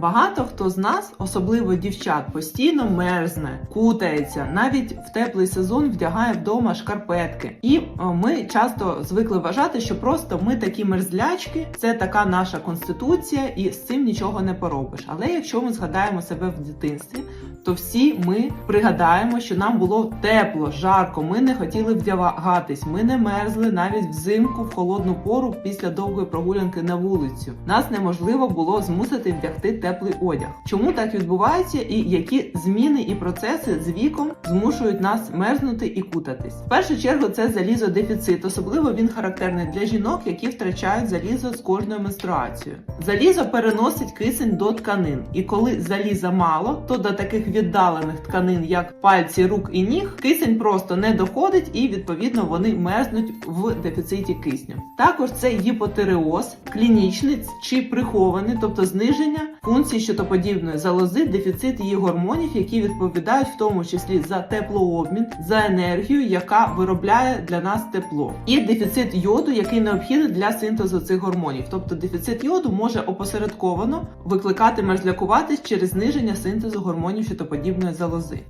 Багато хто з нас, особливо дівчат, постійно мерзне, кутається, навіть в теплий сезон вдягає вдома шкарпетки. І е, ми часто звикли вважати, що просто ми такі мерзлячки, це така наша конституція, і з цим нічого не поробиш. Але якщо ми згадаємо себе в дитинстві, то всі ми пригадаємо, що нам було тепло, жарко. Ми не хотіли вдягатись, ми не мерзли навіть взимку в холодну пору після довгої прогулянки на вулицю. Нас неможливо було змусити вдягти теплий одяг. Чому так відбувається, і які зміни і процеси з віком змушують нас мерзнути і кутатись? В першу чергу це залізодефіцит. Особливо він характерний для жінок, які втрачають залізо з кожною менструацією. Залізо переносить кисень до тканин, і коли заліза мало, то до таких віддалених тканин, як пальці рук і ніг, кисень просто не доходить, і відповідно вони мерзнуть в дефіциті кисню. Також це гіпотереоз, клінічний чи прихований, тобто зниження функції щитоподібної залози, дефіцит її гормонів, які відповідають в тому числі за теплообмін, за енергію, яка виробляє для нас тепло, і дефіцит йоду, який необхідний для синтезу цих гормонів. Тобто дефіцит йоду може опосередковано викликати мерзлякуватись через зниження синтезу гормонів щитоподібної залози.